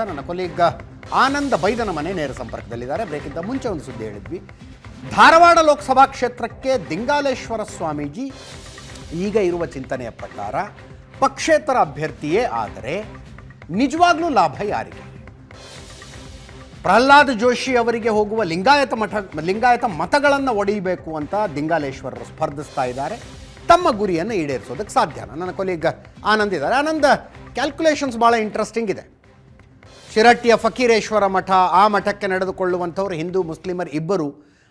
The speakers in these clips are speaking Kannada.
ನನ್ನ ಕೊಲೀಗ ಆನಂದ ಬೈದನ ಮನೆ ನೇರ ಸಂಪರ್ಕದಲ್ಲಿದ್ದಾರೆ. ಬ್ರೇಕಿಂದ ಮುಂಚೆ ಒಂದು ಸುದ್ದಿ ಹೇಳಿದ್ವಿ. ಧಾರವಾಡ ಲೋಕಸಭಾ ಕ್ಷೇತ್ರಕ್ಕೆ ದಿಂಗಾಲೇಶ್ವರ ಸ್ವಾಮೀಜಿ ಈಗ ಇರುವ ಚಿಂತನೆಯ ಪ್ರಕಾರ ಪಕ್ಷೇತರ ಅಭ್ಯರ್ಥಿಯೇ ಆದರೆ ನಿಜವಾಗ್ಲೂ ಲಾಭ ಯಾರಿಗೆ? ಪ್ರಹ್ಲಾದ್ ಜೋಶಿ ಅವರಿಗೆ ಹೋಗುವ ಲಿಂಗಾಯತ ಮಠ, ಲಿಂಗಾಯತ ಮತಗಳನ್ನು ಒಡೆಯಬೇಕು ಅಂತ ದಿಂಗಾಲೇಶ್ವರರು ಸ್ಪರ್ಧಿಸ್ತಾ ಇದ್ದಾರೆ. ತಮ್ಮ ಗುರಿಯನ್ನು ಈಡೇರಿಸೋದಕ್ಕೆ ಸಾಧ್ಯನ? ನನ್ನ ಕೊಲೀಗ ಆನಂದ್ ಇದ್ದಾರೆ. ಆನಂದ್ ಕ್ಯಾಲ್ಕುಲೇಷನ್ಸ್ ಭಾಳ ಇಂಟ್ರೆಸ್ಟಿಂಗ್ ಇದೆ. ಶಿರಟ್ಟಿಯ ಫಕೀರೇಶ್ವರ ಮಠ ಆ ಮಠಕ್ಕೆ ನಡೆದುಕೊಳ್ಳುವಂಥವ್ರು ಹಿಂದೂ ಮುಸ್ಲಿಮರು ಇಬ್ಬರು.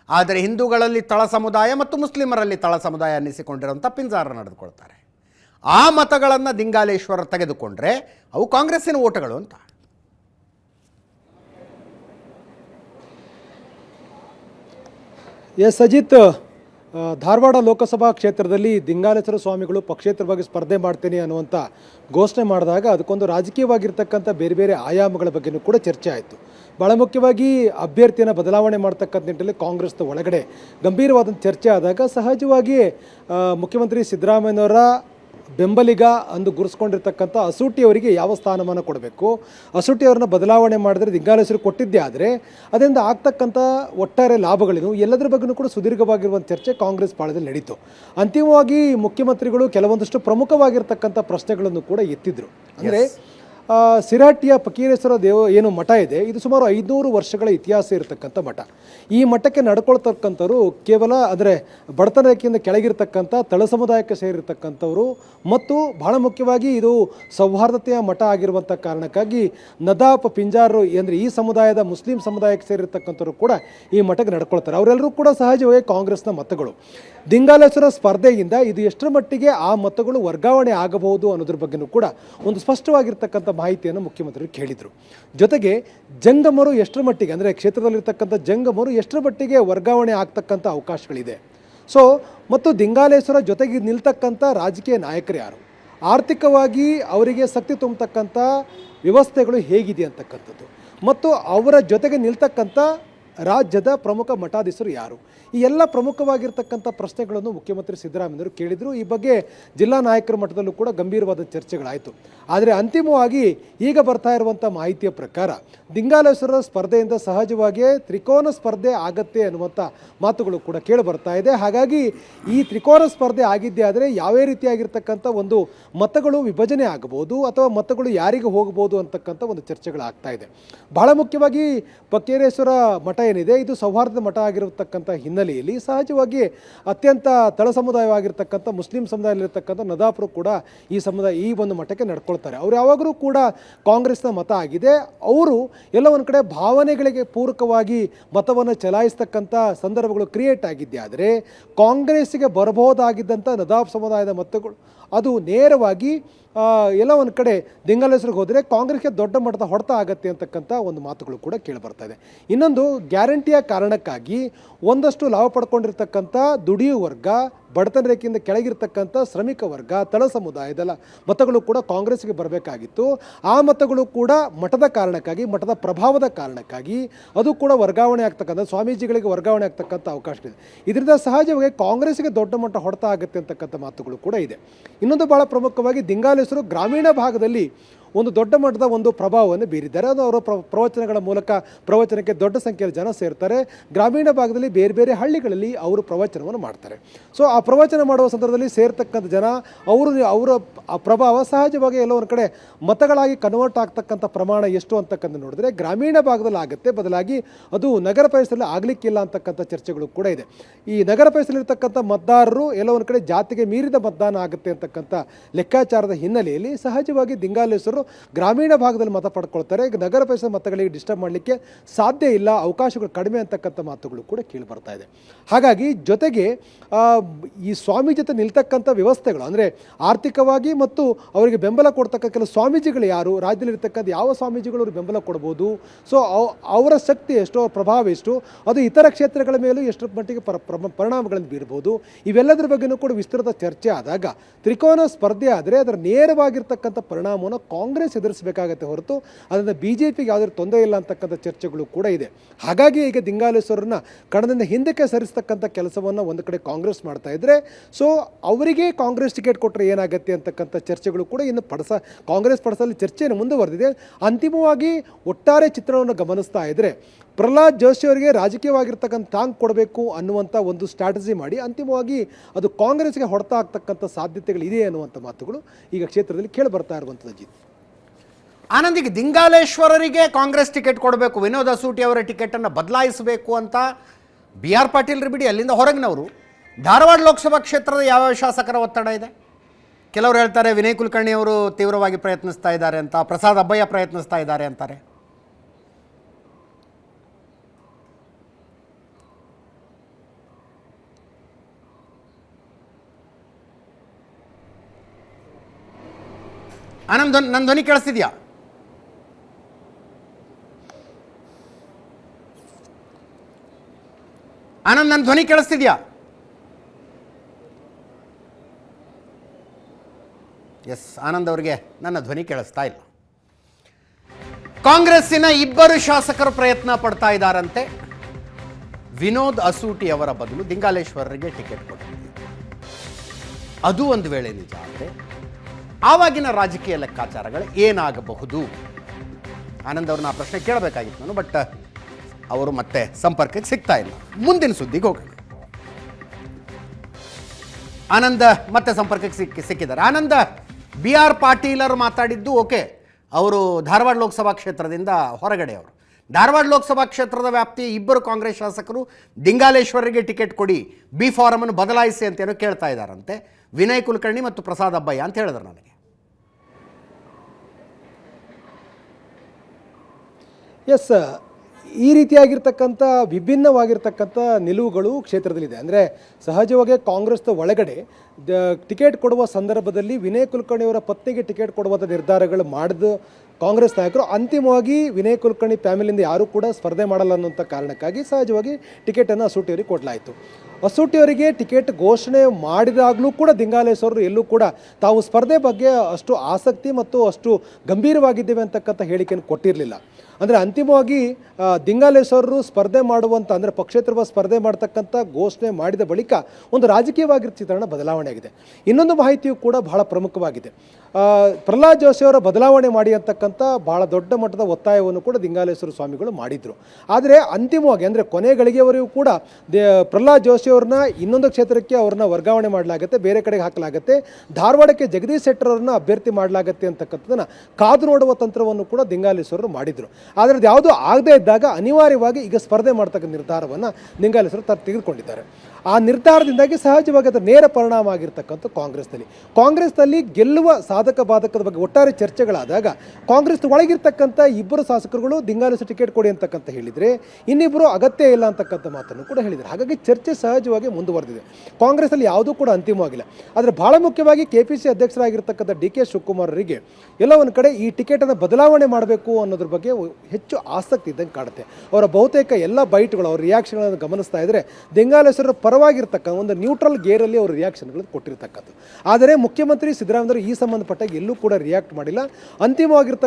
ಆದರೆ ಹಿಂದೂಗಳಲ್ಲಿ ತಳ ಸಮುದಾಯ ಮತ್ತು ಮುಸ್ಲಿಮರಲ್ಲಿ ತಳ ಸಮುದಾಯ ಅನ್ನಿಸಿಕೊಂಡಿರುವಂಥ ಪಿಂಜಾರ ನಡೆದುಕೊಳ್ತಾರೆ. ಆ ಮತಗಳನ್ನು ದಿಂಗಾಲೇಶ್ವರ ತೆಗೆದುಕೊಂಡ್ರೆ ಅವು ಕಾಂಗ್ರೆಸ್ಸಿನ ಓಟಗಳು ಅಂತ. ಎಸ್, ಅಜಿತ್ ಧಾರವಾಡ ಲೋಕಸಭಾ ಕ್ಷೇತ್ರದಲ್ಲಿ ದಿಂಗಾಲೇಶ್ವರ ಸ್ವಾಮಿಗಳು ಪಕ್ಷೇತರವಾಗಿ ಸ್ಪರ್ಧೆ ಮಾಡ್ತೇನೆ ಅನ್ನುವಂಥ ಘೋಷಣೆ ಮಾಡಿದಾಗ ಅದಕ್ಕೊಂದು ರಾಜಕೀಯವಾಗಿರ್ತಕ್ಕಂಥ ಬೇರೆ ಬೇರೆ ಆಯಾಮಗಳ ಬಗ್ಗೆನೂ ಕೂಡ ಚರ್ಚೆ ಆಯಿತು. ಭಾಳ ಮುಖ್ಯವಾಗಿ ಅಭ್ಯರ್ಥಿಯನ್ನು ಬದಲಾವಣೆ ಮಾಡ್ತಕ್ಕಂಥ ನಿಟ್ಟಿನಲ್ಲಿ ಕಾಂಗ್ರೆಸ್ನ ಒಳಗಡೆ ಗಂಭೀರವಾದಂಥ ಚರ್ಚೆ ಆದಾಗ ಸಹಜವಾಗಿಯೇ ಮುಖ್ಯಮಂತ್ರಿ ಸಿದ್ದರಾಮಯ್ಯನವರ ಬೆಂಬಲಿಗ ಅಂದು ಗುರುಸ್ಕೊಂಡಿರ್ತಕ್ಕಂಥ ಅಸೂಟಿ ಅವರಿಗೆ ಯಾವ ಸ್ಥಾನಮಾನ ಕೊಡಬೇಕು? ಅಸೂಟಿ ಅವರನ್ನ ಬದಲಾವಣೆ ಮಾಡಿದ್ರೆ ದಿಂಗಾಲೇಶ್ವರಿ ಕೊಟ್ಟಿದ್ದೇ ಆದರೆ ಅದರಿಂದ ಆಗ್ತಕ್ಕಂಥ ಒಟ್ಟಾರೆ ಲಾಭಗಳೇನು ಎಲ್ಲದರ ಬಗ್ಗೆನೂ ಕೂಡ ಸುದೀರ್ಘವಾಗಿರುವಂಥ ಚರ್ಚೆ ಕಾಂಗ್ರೆಸ್ ಪಾಳದಲ್ಲಿ ನಡೀತು. ಅಂತಿಮವಾಗಿ ಮುಖ್ಯಮಂತ್ರಿಗಳು ಕೆಲವೊಂದಷ್ಟು ಪ್ರಮುಖವಾಗಿರ್ತಕ್ಕಂಥ ಪ್ರಶ್ನೆಗಳನ್ನು ಕೂಡ ಎತ್ತಿದ್ರು. ಅಂದರೆ ಸಿರಾಟಿಯ ಫಕೀರೇಶ್ವರ ದೇವ ಏನು ಮಠ ಇದೆ, ಇದು ಸುಮಾರು ಐದುನೂರು ವರ್ಷಗಳ ಇತಿಹಾಸ ಇರತಕ್ಕಂಥ ಮಠ. ಈ ಮಠಕ್ಕೆ ನಡ್ಕೊಳ್ತಕ್ಕಂಥವ್ರು ಕೇವಲ ಅಂದರೆ ಬಡತನ ರೇಖೆಯಿಂದ ಕೆಳಗಿರ್ತಕ್ಕಂಥ ತಳ ಸಮುದಾಯಕ್ಕೆ ಸೇರಿರ್ತಕ್ಕಂಥವ್ರು ಮತ್ತು ಬಹಳ ಮುಖ್ಯವಾಗಿ ಇದು ಸೌಹಾರ್ದತೆಯ ಮಠ ಆಗಿರುವಂಥ ಕಾರಣಕ್ಕಾಗಿ ನದಾಪ್ ಪಿಂಜಾರು ಅಂದರೆ ಈ ಸಮುದಾಯದ ಮುಸ್ಲಿಂ ಸಮುದಾಯಕ್ಕೆ ಸೇರಿರ್ತಕ್ಕಂಥವ್ರು ಕೂಡ ಈ ಮಠಕ್ಕೆ ನಡ್ಕೊಳ್ತಾರೆ. ಅವರೆಲ್ಲರೂ ಕೂಡ ಸಹಜವಾಗಿ ಕಾಂಗ್ರೆಸ್ನ ಮತಗಳು. ದಿಂಗಾಲೇಶ್ವರ ಸ್ಪರ್ಧೆಯಿಂದ ಇದು ಎಷ್ಟರ ಮಟ್ಟಿಗೆ ಆ ಮತಗಳು ವರ್ಗಾವಣೆ ಆಗಬಹುದು ಅನ್ನೋದ್ರ ಬಗ್ಗೆನೂ ಕೂಡ ಒಂದು ಸ್ಪಷ್ಟವಾಗಿರ್ತಕ್ಕಂಥ ಮಾಹಿತಿಯನ್ನು ಮುಖ್ಯಮಂತ್ರಿಗಳು ಕೇಳಿದರು. ಜೊತೆಗೆ ಜಂಗಮರು ಎಷ್ಟರ ಮಟ್ಟಿಗೆ, ಅಂದರೆ ಕ್ಷೇತ್ರದಲ್ಲಿರ್ತಕ್ಕಂಥ ಜಂಗಮರು ಎಷ್ಟರ ಮಟ್ಟಿಗೆ ವರ್ಗಾವಣೆ ಆಗ್ತಕ್ಕಂಥ ಅವಕಾಶಗಳಿದೆ. ಸೊ ಮತ್ತು ದಿಂಗಾಲೇಶ್ವರ ಜೊತೆಗೆ ನಿಲ್ತಕ್ಕಂಥ ರಾಜಕೀಯ ನಾಯಕರು ಯಾರು? ಆರ್ಥಿಕವಾಗಿ ಅವರಿಗೆ ಶಕ್ತಿ ತುಂಬತಕ್ಕಂಥ ವ್ಯವಸ್ಥೆಗಳು ಹೇಗಿದೆ ಅಂತಕ್ಕಂಥದ್ದು. ಮತ್ತು ಅವರ ಜೊತೆಗೆ ನಿಲ್ತಕ್ಕಂಥ ರಾಜ್ಯದ ಪ್ರಮುಖ ಮಠಾಧೀಶರು ಯಾರು? ಈ ಎಲ್ಲ ಪ್ರಮುಖವಾಗಿರ್ತಕ್ಕಂಥ ಪ್ರಶ್ನೆಗಳನ್ನು ಮುಖ್ಯಮಂತ್ರಿ ಸಿದ್ದರಾಮಯ್ಯವರು ಕೇಳಿದರು. ಈ ಬಗ್ಗೆ ಜಿಲ್ಲಾ ನಾಯಕರ ಮಟ್ಟದಲ್ಲೂ ಕೂಡ ಗಂಭೀರವಾದ ಚರ್ಚೆಗಳಾಯಿತು. ಆದರೆ ಅಂತಿಮವಾಗಿ ಈಗ ಬರ್ತಾ ಇರುವಂಥ ಮಾಹಿತಿಯ ಪ್ರಕಾರ ದಿಂಗಾಲೇಶ್ವರ ಸ್ಪರ್ಧೆಯಿಂದ ಸಹಜವಾಗಿಯೇ ತ್ರಿಕೋನ ಸ್ಪರ್ಧೆ ಆಗತ್ತೆ ಅನ್ನುವಂಥ ಮಾತುಗಳು ಕೂಡ ಕೇಳಿ ಬರ್ತಾ ಇದೆ. ಹಾಗಾಗಿ ಈ ತ್ರಿಕೋನ ಸ್ಪರ್ಧೆ ಆಗಿದ್ದೇ ಆದರೆ ಯಾವೇ ರೀತಿಯಾಗಿರ್ತಕ್ಕಂಥ ಒಂದು ಮತಗಳು ವಿಭಜನೆ ಆಗಬಹುದು ಅಥವಾ ಮತಗಳು ಯಾರಿಗೆ ಹೋಗಬಹುದು ಅಂತಕ್ಕಂಥ ಒಂದು ಚರ್ಚೆಗಳಾಗ್ತಾ ಇದೆ. ಬಹಳ ಮುಖ್ಯವಾಗಿ ಪಕ್ಕೇರೇಶ್ವರ ಮಠ ಏನಿದೆ, ಇದು ಸೌಹಾರ್ದ ಮಠ ಆಗಿರತಕ್ಕಂಥ ಹಿನ್ನೆಲೆಯಲ್ಲಿ ಸಹಜವಾಗಿ ಅತ್ಯಂತ ತಳ ಸಮುದಾಯವಾಗಿರ್ತಕ್ಕಂಥ, ಮುಸ್ಲಿಂ ಸಮುದಾಯದಲ್ಲಿರ್ತಕ್ಕಂಥ ನದಾಪುರು ಕೂಡ ಈ ಸಮುದಾಯ, ಈ ಒಂದು ಮಠಕ್ಕೆ ನಡ್ಕೊಳ್ತಾರೆ. ಅವ್ರು ಯಾವಾಗಲೂ ಕೂಡ ಕಾಂಗ್ರೆಸ್ನ ಮತ ಆಗಿದೆ. ಅವರು ಎಲ್ಲ ಒಂದು ಕಡೆ ಭಾವನೆಗಳಿಗೆ ಪೂರಕವಾಗಿ ಮತವನ್ನು ಚಲಾಯಿಸ್ತಕ್ಕಂಥ ಸಂದರ್ಭಗಳು ಕ್ರಿಯೇಟ್ ಆಗಿದ್ದೆ ಆದರೆ ಕಾಂಗ್ರೆಸ್ಸಿಗೆ ಬರಬಹುದಾಗಿದ್ದಂಥ ನದಾಬ್ ಸಮುದಾಯದ ಮತಗಳು, ಅದು ನೇರವಾಗಿ ಎಲ್ಲ ಒಂದು ಕಡೆ ದಿಂಗಲೇಶ್ವರಿಗೆ ಹೋದರೆ ಕಾಂಗ್ರೆಸ್ಗೆ ದೊಡ್ಡ ಮಟ್ಟದ ಹೊಡೆತ ಆಗತ್ತೆ ಅಂತಕ್ಕಂಥ ಒಂದು ಮಾತುಗಳು ಕೂಡ ಕೇಳಿಬರ್ತಾ ಇದೆ. ಇನ್ನೊಂದು ಗ್ಯಾರಂಟಿಯ ಕಾರಣಕ್ಕಾಗಿ ಒಂದಷ್ಟು ಲಾಭ ಪಡ್ಕೊಂಡಿರ್ತಕ್ಕಂಥ ದುಡಿಯುವ ವರ್ಗ ಬಡತನ ರೇಖೆಯಿಂದ ಕೆಳಗಿರ್ತಕ್ಕಂಥ ಶ್ರಮಿಕ ವರ್ಗ, ತಳ ಸಮುದಾಯದಲ್ಲ ಮತಗಳು ಕೂಡ ಕಾಂಗ್ರೆಸ್ಗೆ ಬರಬೇಕಾಗಿತ್ತು. ಆ ಮತಗಳು ಕೂಡ ಮಠದ ಕಾರಣಕ್ಕಾಗಿ, ಮಠದ ಪ್ರಭಾವದ ಕಾರಣಕ್ಕಾಗಿ ಅದು ಕೂಡ ವರ್ಗಾವಣೆ ಆಗ್ತಕ್ಕಂಥ, ಸ್ವಾಮೀಜಿಗಳಿಗೆ ವರ್ಗಾವಣೆ ಆಗ್ತಕ್ಕಂಥ ಅವಕಾಶಗಳಿದೆ ಇದರಿಂದ ಸಹಜವಾಗಿ ಕಾಂಗ್ರೆಸ್ಗೆ ದೊಡ್ಡ ಮಟ್ಟ ಹೊಡೆತ ಆಗುತ್ತೆ ಅಂತಕ್ಕಂಥ ಮಾತುಗಳು ಕೂಡ ಇದೆ. ಇನ್ನೊಂದು ಭಾಳ ಪ್ರಮುಖವಾಗಿ ದಿಂಗಾಲೇಶ್ವರು ಗ್ರಾಮೀಣ ಭಾಗದಲ್ಲಿ ಒಂದು ದೊಡ್ಡ ಮಟ್ಟದ ಒಂದು ಪ್ರಭಾವವನ್ನು ಬೀರಿದ್ದಾರೆ. ಅದು ಅವರ ಪ್ರ- ಪ್ರವಚನಗಳ ಮೂಲಕ ಪ್ರವಚನಕ್ಕೆ ದೊಡ್ಡ ಸಂಖ್ಯೆಯಲ್ಲಿ ಜನ ಸೇರ್ತಾರೆ. ಗ್ರಾಮೀಣ ಭಾಗದಲ್ಲಿ ಬೇರೆ ಬೇರೆ ಹಳ್ಳಿಗಳಲ್ಲಿ ಅವರು ಪ್ರವಚನವನ್ನು ಮಾಡ್ತಾರೆ. ಸೊ ಆ ಪ್ರವಚನ ಮಾಡುವ ಸಂದರ್ಭದಲ್ಲಿ ಸೇರ್ತಕ್ಕಂಥ ಜನ, ಅವರು, ಅವರ ಪ್ರಭಾವ ಸಹಜವಾಗಿ ಎಲ್ಲೋ ಒಂದು ಕಡೆ ಮತಗಳಾಗಿ ಕನ್ವರ್ಟ್ ಆಗ್ತಕ್ಕಂಥ ಪ್ರಮಾಣ ಎಷ್ಟು ಅಂತಕ್ಕಂಥ ನೋಡಿದ್ರೆ, ಗ್ರಾಮೀಣ ಭಾಗದಲ್ಲಿ ಆಗುತ್ತೆ. ಬದಲಾಗಿ ಅದು ನಗರ ಪ್ರದೇಶದಲ್ಲಿ ಆಗಲಿಕ್ಕಿಲ್ಲ ಅಂತಕ್ಕಂಥ ಚರ್ಚೆಗಳು ಕೂಡ ಇದೆ. ಈ ನಗರ ಪ್ರದೇಶದಲ್ಲಿರ್ತಕ್ಕಂಥ ಮತದಾರರು ಎಲ್ಲೋ ಒಂದು ಕಡೆ ಜಾತಿಗೆ ಮೀರಿದ ಮತದಾನ ಆಗುತ್ತೆ ಅಂತಕ್ಕಂಥ ಲೆಕ್ಕಾಚಾರದ ಹಿನ್ನೆಲೆಯಲ್ಲಿ ಸಹಜವಾಗಿ ದಿಂಗಾಲೇಶ್ವರರು ಗ್ರಾಮೀಣ ಭಾಗದಲ್ಲಿ ಮತ ಪಡ್ಕೊಳ್ತಾರೆ. ನಗರ ಪರಿಸರ ಮತಗಳಿಗೆ ಡಿಸ್ಟರ್ಬ್ ಮಾಡಲಿಕ್ಕೆ ಸಾಧ್ಯ ಇಲ್ಲ. ಅವಕಾಶಗಳು ಕಡಿಮೆ ಅಂತಕ್ಕಂಥ ಮಾತುಗಳು ಕೂಡ ಕೇಳಿ ಬರ್ತಾ ಇದೆ. ಹಾಗಾಗಿ ಜೊತೆಗೆ ಈ ಸ್ವಾಮಿ ಜೊತೆ ನಿಲ್ತಕ್ಕಂಥ ವ್ಯವಸ್ಥೆಗಳು, ಅಂದರೆ ಆರ್ಥಿಕವಾಗಿ ಮತ್ತು ಅವರಿಗೆ ಬೆಂಬಲ ಕೊಡ್ತಕ್ಕ ಕೆಲವು ಸ್ವಾಮೀಜಿಗಳು ಯಾರು, ರಾಜ್ಯದಲ್ಲಿರ್ತಕ್ಕಂಥ ಯಾವ ಸ್ವಾಮೀಜಿಗಳು ಅವ್ರಿಗೆ ಬೆಂಬಲ ಕೊಡ್ಬೋದು? ಸೊ ಅವರ ಶಕ್ತಿ ಎಷ್ಟು, ಅವರ ಪ್ರಭಾವ ಎಷ್ಟು, ಅದು ಇತರ ಕ್ಷೇತ್ರಗಳ ಮೇಲೂ ಎಷ್ಟರ ಮಟ್ಟಿಗೆ ಪರಿಣಾಮಗಳನ್ನು ಬೀರ್ಬೋದು? ಇವೆಲ್ಲದರ ಬಗ್ಗೆನೂ ಕೂಡ ವಿಸ್ತೃತ ಚರ್ಚೆ ಆದಾಗ, ತ್ರಿಕೋನ ಸ್ಪರ್ಧೆ ಆದರೆ ಅದರ ನೇರವಾಗಿರ್ತಕ್ಕಂಥ ಪರಿಣಾಮವನ್ನು ಕಾಂಗ್ರೆಸ್ ಕಾಂಗ್ರೆಸ್ ಎದುರಿಸಬೇಕಾಗತ್ತೆ ಹೊರತು ಅದರಿಂದ ಬಿ ಜೆ ಪಿಗೆ ಯಾವುದೇ ತೊಂದರೆ ಇಲ್ಲ ಅಂತಕ್ಕಂಥ ಚರ್ಚೆಗಳು ಕೂಡ ಇದೆ. ಹಾಗಾಗಿ ಈಗ ದಿಂಗಾಲೇಶ್ವರನ್ನ ಕಣದಿಂದ ಹಿಂದಕ್ಕೆ ಸರಿಸ್ತಕ್ಕಂಥ ಕೆಲಸವನ್ನು ಒಂದು ಕಡೆ ಕಾಂಗ್ರೆಸ್ ಮಾಡ್ತಾ ಇದ್ರೆ, ಸೊ ಅವರಿಗೆ ಕಾಂಗ್ರೆಸ್ ಟಿಕೆಟ್ ಕೊಟ್ಟರೆ ಏನಾಗುತ್ತೆ ಅಂತಕ್ಕಂಥ ಚರ್ಚೆಗಳು ಕೂಡ ಇನ್ನು ಪಡಸ, ಕಾಂಗ್ರೆಸ್ ಪಡಸಲ್ಲಿ ಚರ್ಚೆಯನ್ನು ಮುಂದುವರೆದಿದೆ. ಅಂತಿಮವಾಗಿ ಒಟ್ಟಾರೆ ಚಿತ್ರವನ್ನು ಗಮನಿಸ್ತಾ ಇದ್ದರೆ ಪ್ರಹ್ಲಾದ್ ಜೋಶಿ ಅವರಿಗೆ ರಾಜಕೀಯವಾಗಿರ್ತಕ್ಕಂಥ ಟಾಂಗ್ ಕೊಡಬೇಕು ಅನ್ನುವಂಥ ಒಂದು ಸ್ಟ್ರಾಟಜಿ ಮಾಡಿ, ಅಂತಿಮವಾಗಿ ಅದು ಕಾಂಗ್ರೆಸ್ಗೆ ಹೊಡೆತ ಆಗ್ತಕ್ಕಂಥ ಸಾಧ್ಯತೆಗಳಿದೆ ಅನ್ನುವಂಥ ಮಾತುಗಳು ಈಗ ಕ್ಷೇತ್ರದಲ್ಲಿ ಕೇಳಿ ಬರ್ತಾ ಇರುವಂಥದ್ದು ಅಜಿತ್. ಆನಂದಿಗೆ ದಿಂಗಾಲೇಶ್ವರರಿಗೆ ಕಾಂಗ್ರೆಸ್ ಟಿಕೆಟ್ ಕೊಡಬೇಕು. ವಿನೋದ ಸೂಟಿ ಅವರ ಟಿಕೆಟನ್ನು ಬದಲಾಯಿಸಬೇಕು ಅಂತ ಬಿ ಆರ್ ಪಾಟೀಲ್ ಬಿಡಿ ಅಲ್ಲಿಂದ ಹೊರಗಿನವರು. ಧಾರವಾಡ ಲೋಕಸಭಾ ಕ್ಷೇತ್ರದ ಯಾವ ಶಾಸಕರ ಒತ್ತಡ ಇದೆ? ಕೆಲವರು ಹೇಳ್ತಾರೆ ವಿನಯ್ ಕುಲಕರ್ಣಿ ಅವರು ತೀವ್ರವಾಗಿ ಪ್ರಯತ್ನಿಸ್ತಾ ಇದ್ದಾರೆ ಅಂತ, ಪ್ರಸಾದ್ ಅಬ್ಬಯ್ಯ ಪ್ರಯತ್ನಿಸ್ತಾ ಇದ್ದಾರೆ ಅಂತಾರೆ. ಆನಂದ್ ನನ್ನ ಧ್ವನಿ ಕೇಳಿಸ್ತಿದ್ಯಾ? ಆನಂದ್ ನನ್ನ ಧ್ವನಿ ಕೇಳಿಸ್ತಿದ್ಯಾ? ಎಸ್ ಆನಂದ್ ಅವರಿಗೆ ನನ್ನ ಧ್ವನಿ ಕೇಳಿಸ್ತಾ ಇಲ್ಲ. ಕಾಂಗ್ರೆಸ್ಸಿನ ಇಬ್ಬರು ಶಾಸಕರು ಪ್ರಯತ್ನ ಪಡ್ತಾ ಇದ್ದಾರಂತೆ. ವಿನೋದ್ ಅಸೂಟಿ ಅವರ ಬದಲು ದಿಂಗಾಲೇಶ್ವರರಿಗೆ ಟಿಕೆಟ್ ಕೊಟ್ಟಿದ್ದೀವಿ. ಅದು ಒಂದು ವೇಳೆ ನಿಜ ಆದರೆ, ಆವಾಗಿನ ರಾಜಕೀಯ ಲೆಕ್ಕಾಚಾರಗಳು ಏನಾಗಬಹುದು? ಆನಂದ್ ಅವ್ರನ್ನ ಆ ಪ್ರಶ್ನೆ ಕೇಳಬೇಕಾಗಿತ್ತು ನಾನು ಬಟ್ ಅವರು ಮತ್ತೆ ಸಂಪರ್ಕಕ್ಕೆ ಸಿಗ್ತಾ ಇಲ್ಲ. ಮುಂದಿನ ಸುದ್ದಿಗೆ ಹೋಗೋಣ. ಆನಂದ ಮತ್ತೆ ಸಂಪರ್ಕಕ್ಕೆ ಸಿಕ್ಕಿ ಸಿಕ್ಕಿದ್ದಾರೆ. ಆನಂದ, ಬಿ ಆರ್ ಪಾಟೀಲರು ಮಾತಾಡಿದ್ದು ಓಕೆ. ಅವರು ಧಾರವಾಡ ಲೋಕಸಭಾ ಕ್ಷೇತ್ರದಿಂದ ಹೊರಗಡೆ ಅವರು. ಧಾರವಾಡ ಲೋಕಸಭಾ ಕ್ಷೇತ್ರದ ವ್ಯಾಪ್ತಿಯ ಇಬ್ಬರು ಕಾಂಗ್ರೆಸ್ ಶಾಸಕರು ದಿಂಗಾಲೇಶ್ವರರಿಗೆ ಟಿಕೆಟ್ ಕೊಡಿ, ಬಿ ಫಾರಮನ್ನು ಬದಲಾಯಿಸಿ ಅಂತ ಏನೋ ಕೇಳ್ತಾ ಇದ್ದಾರಂತೆ. ವಿನಯ್ ಕುಲಕರ್ಣಿ ಮತ್ತು ಪ್ರಸಾದ್ ಅಬ್ಬಯ್ಯ ಅಂತ ಹೇಳಿದ್ರು ನನಗೆ. ಎಸ್ ಈ ರೀತಿಯಾಗಿರ್ತಕ್ಕಂಥ ವಿಭಿನ್ನವಾಗಿರ್ತಕ್ಕಂಥ ನಿಲುವುಗಳು ಕ್ಷೇತ್ರದಲ್ಲಿದೆ. ಅಂದರೆ ಸಹಜವಾಗಿ ಕಾಂಗ್ರೆಸ್ನ ಒಳಗಡೆ ಟಿಕೆಟ್ ಕೊಡುವ ಸಂದರ್ಭದಲ್ಲಿ ವಿನಯ್ ಕುಲಕರ್ಣಿಯವರ ಪತ್ನಿಗೆ ಟಿಕೆಟ್ ಕೊಡುವಂಥ ನಿರ್ಧಾರಗಳು ಮಾಡಿದ ಕಾಂಗ್ರೆಸ್ ನಾಯಕರು ಅಂತಿಮವಾಗಿ ವಿನಯ್ ಕುಲಕರ್ಣಿ ಫ್ಯಾಮಿಲಿಯಿಂದ ಯಾರೂ ಕೂಡ ಸ್ಪರ್ಧೆ ಮಾಡಲ್ಲ ಅನ್ನೋಂಥ ಕಾರಣಕ್ಕಾಗಿ ಸಹಜವಾಗಿ ಟಿಕೆಟನ್ನು ಅಸೂಟಿಯವರಿಗೆ ಕೊಡಲಾಯಿತು. ಅಸೂಟಿಯವರಿಗೆ ಟಿಕೆಟ್ ಘೋಷಣೆ ಮಾಡಿದಾಗಲೂ ಕೂಡ ದಿಂಗಾಲೇಶ್ವರರು ಎಲ್ಲೂ ಕೂಡ ತಾವು ಸ್ಪರ್ಧೆ ಬಗ್ಗೆ ಅಷ್ಟು ಆಸಕ್ತಿ ಮತ್ತು ಅಷ್ಟು ಗಂಭೀರವಾಗಿದ್ದೇವೆ ಅಂತಕ್ಕಂಥ ಹೇಳಿಕೆಯನ್ನು ಕೊಟ್ಟಿರಲಿಲ್ಲ. ಅಂದರೆ ಅಂತಿಮವಾಗಿ ದಿಂಗಾಲೇಶ್ವರರು ಸ್ಪರ್ಧೆ ಮಾಡುವಂಥ ಅಂದರೆ ಪಕ್ಷೇತರವ ಸ್ಪರ್ಧೆ ಮಾಡ್ತಕ್ಕಂಥ ಘೋಷಣೆ ಮಾಡಿದ ಬಳಿಕ ಒಂದು ರಾಜಕೀಯವಾಗಿರೋ ಚಿತ್ರಣ ಬದಲಾವಣೆ ಆಗಿದೆ. ಇನ್ನೊಂದು ಮಾಹಿತಿಯು ಕೂಡ ಬಹಳ ಪ್ರಮುಖವಾಗಿದೆ. ಪ್ರಹ್ಲಾದ್ ಜೋಶಿ ಅವರ ಬದಲಾವಣೆ ಮಾಡಿ ಅಂತಕ್ಕಂಥ ಬಹಳ ದೊಡ್ಡ ಮಟ್ಟದ ಒತ್ತಾಯವನ್ನು ಕೂಡ ದಿಂಗಾಲೇಶ್ವರ ಸ್ವಾಮಿಗಳು ಮಾಡಿದರು. ಆದರೆ ಅಂತಿಮವಾಗಿ ಅಂದರೆ ಕೊನೆಗಳಿಗೆವರೆಗೂ ಕೂಡ ದೇ ಪ್ರಹ್ಲಾದ್ ಜೋಶಿಯವ್ರನ್ನ ಇನ್ನೊಂದು ಕ್ಷೇತ್ರಕ್ಕೆ ಅವ್ರನ್ನ ವರ್ಗಾವಣೆ ಮಾಡಲಾಗುತ್ತೆ, ಬೇರೆ ಕಡೆಗೆ ಹಾಕಲಾಗುತ್ತೆ. ಧಾರವಾಡಕ್ಕೆ ಜಗದೀಶ್ ಶೆಟ್ಟರ್ ಅಭ್ಯರ್ಥಿ ಮಾಡಲಾಗುತ್ತೆ ಅಂತಕ್ಕಂಥದ್ದನ್ನು ಕಾದು ನೋಡುವ ತಂತ್ರವನ್ನು ಕೂಡ ದಿಂಗಾಲೇಶ್ವರರು ಮಾಡಿದರು. ಆದರೆ ಅದು ಯಾವುದೂ ಆಗದೇ ಇದ್ದಾಗ ಅನಿವಾರ್ಯವಾಗಿ ಈಗ ಸ್ಪರ್ಧೆ ಮಾಡ್ತಕ್ಕಂಥ ನಿರ್ಧಾರವನ್ನು ದಿಂಗಾಲೇಶ್ವರ ತ ತೆಗೆದುಕೊಂಡಿದ್ದಾರೆ. ಆ ನಿರ್ಧಾರದಿಂದಾಗಿ ಸಹಜವಾಗಿ ಅದರ ನೇರ ಪರಿಣಾಮ ಆಗಿರ್ತಕ್ಕಂಥ ಕಾಂಗ್ರೆಸ್ನಲ್ಲಿ. ಕಾಂಗ್ರೆಸ್ನಲ್ಲಿ ಗೆಲ್ಲುವ ಸಾಧಕ ಬಾಧಕದ ಬಗ್ಗೆ ಒಟ್ಟಾರೆ ಚರ್ಚೆಗಳಾದಾಗ ಕಾಂಗ್ರೆಸ್ ಒಳಗಿರ್ತಕ್ಕಂಥ ಇಬ್ಬರು ಶಾಸಕರುಗಳು ದಿಂಗಾಲಿಸಿ ಟಿಕೆಟ್ ಕೊಡಿ ಅಂತಕ್ಕಂಥ ಹೇಳಿದರೆ ಇನ್ನಿಬ್ಬರು ಅಗತ್ಯ ಇಲ್ಲ ಅಂತಕ್ಕಂಥ ಮಾತನ್ನು ಕೂಡ ಹೇಳಿದರು ಹಾಗಾಗಿ ಚರ್ಚೆ ಸಹಜವಾಗಿ ಮುಂದುವರೆದಿದೆ. ಕಾಂಗ್ರೆಸ್ಸಲ್ಲಿ ಯಾವುದೂ ಕೂಡ ಅಂತಿಮವಾಗಿಲ್ಲ. ಆದರೆ ಭಾಳ ಮುಖ್ಯವಾಗಿ ಕೆ ಪಿ ಸಿ ಅಧ್ಯಕ್ಷರಾಗಿರ್ತಕ್ಕಂಥ ಡಿ ಕೆ ಶಿವಕುಮಾರ್ ಅವರಿಗೆ ಎಲ್ಲ ಒಂದು ಕಡೆ ಈ ಟಿಕೆಟನ್ನು ಬದಲಾವಣೆ ಮಾಡಬೇಕು ಅನ್ನೋದ್ರ ಬಗ್ಗೆ ಹೆಚ್ಚು ಆಸಕ್ತಿ ಇದ್ದಂಗೆ ಕಾಣುತ್ತೆ. ಅವರ ಬಹುತೇಕ ಎಲ್ಲ ಬೈಟ್ಗಳು, ಅವ್ರ ರಿಯಾಕ್ಷನ್ಗಳನ್ನು ಗಮನಿಸ್ತಾ ಇದ್ದರೆ ದಿಂಗಾಲೇಶ್ವರ ಪರವಾಗಿರ್ತಕ್ಕ, ಒಂದು ನ್ಯೂಟ್ರಲ್ ಗೇರಲ್ಲಿ ಅವರು ರಿಯಾಕ್ಷನ್ಗಳನ್ನು ಕೊಟ್ಟಿರ್ತಕ್ಕಂಥದ್ದು. ಆದರೆ ಮುಖ್ಯಮಂತ್ರಿ ಸಿದ್ದರಾಮಯ್ಯವರು ಈ ಸಂಬಂಧಪಟ್ಟಾಗ ಎಲ್ಲೂ ಕೂಡ ರಿಯಾಕ್ಟ್ ಮಾಡಿಲ್ಲ. ಅಂತಿಮವಾಗಿರ್ತಕ್ಕಂಥ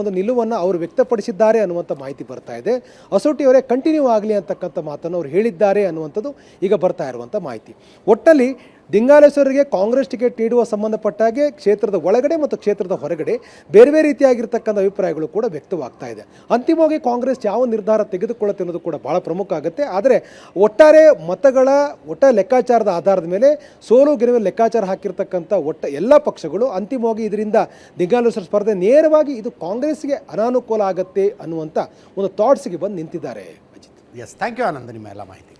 ಒಂದು ನಿಲುವನ್ನು ಅವರು ವ್ಯಕ್ತಪಡಿಸಿದ್ದಾರೆ ಅನ್ನುವಂಥ ಮಾಹಿತಿ ಬರ್ತಾ ಇದೆ. ಅಸೋಟಿ ಅವರೇ ಕಂಟಿನ್ಯೂ ಆಗಲಿ ಅಂತಕ್ಕಂಥ ಮಾತನ್ನು ಅವರು ಹೇಳಿದ್ದಾರೆ ಅನ್ನುವಂಥದ್ದು ಈಗ ಬರ್ತಾ ಇರುವಂಥ ಮಾಹಿತಿ. ಒಟ್ಟಲ್ಲಿ ದಿಂಗಾಲೇಶ್ವರಿಗೆ ಕಾಂಗ್ರೆಸ್ ಟಿಕೆಟ್ ನೀಡುವ ಸಂಬಂಧಪಟ್ಟಾಗೆ ಕ್ಷೇತ್ರದ ಒಳಗಡೆ ಮತ್ತು ಕ್ಷೇತ್ರದ ಹೊರಗಡೆ ಬೇರೆ ಬೇರೆ ರೀತಿಯಾಗಿರ್ತಕ್ಕಂಥ ಅಭಿಪ್ರಾಯಗಳು ಕೂಡ ವ್ಯಕ್ತವಾಗ್ತಾ ಇದೆ. ಅಂತಿಮವಾಗಿ ಕಾಂಗ್ರೆಸ್ ಯಾವ ನಿರ್ಧಾರ ತೆಗೆದುಕೊಳ್ಳುತ್ತೆ ಅನ್ನೋದು ಕೂಡ ಬಹಳ ಪ್ರಮುಖ ಆಗುತ್ತೆ. ಆದರೆ ಒಟ್ಟಾರೆ ಮತಗಳ, ಒಟ್ಟ ಲೆಕ್ಕಾಚಾರದ ಆಧಾರದ ಮೇಲೆ ಸೋಲು ಗೆಲುವ ಲೆಕ್ಕಾಚಾರ ಹಾಕಿರ್ತಕ್ಕಂಥ ಒಟ್ಟ ಎಲ್ಲ ಪಕ್ಷಗಳು ಅಂತಿಮವಾಗಿ ಇದರಿಂದ ದಿಂಗಾಲೇಶ್ವರ ಸ್ಪರ್ಧೆ ನೇರವಾಗಿ ಇದು ಕಾಂಗ್ರೆಸ್ಗೆ ಅನಾನುಕೂಲ ಆಗುತ್ತೆ ಅನ್ನುವಂಥ ಒಂದು ಥಾಟ್ಸ್ಗೆ ಬಂದು ನಿಂತಿದ್ದಾರೆ. Ajit. Yes thank you Anand, ನಿಮ್ಮ ಎಲ್ಲ ಮಾಹಿತಿಗೆ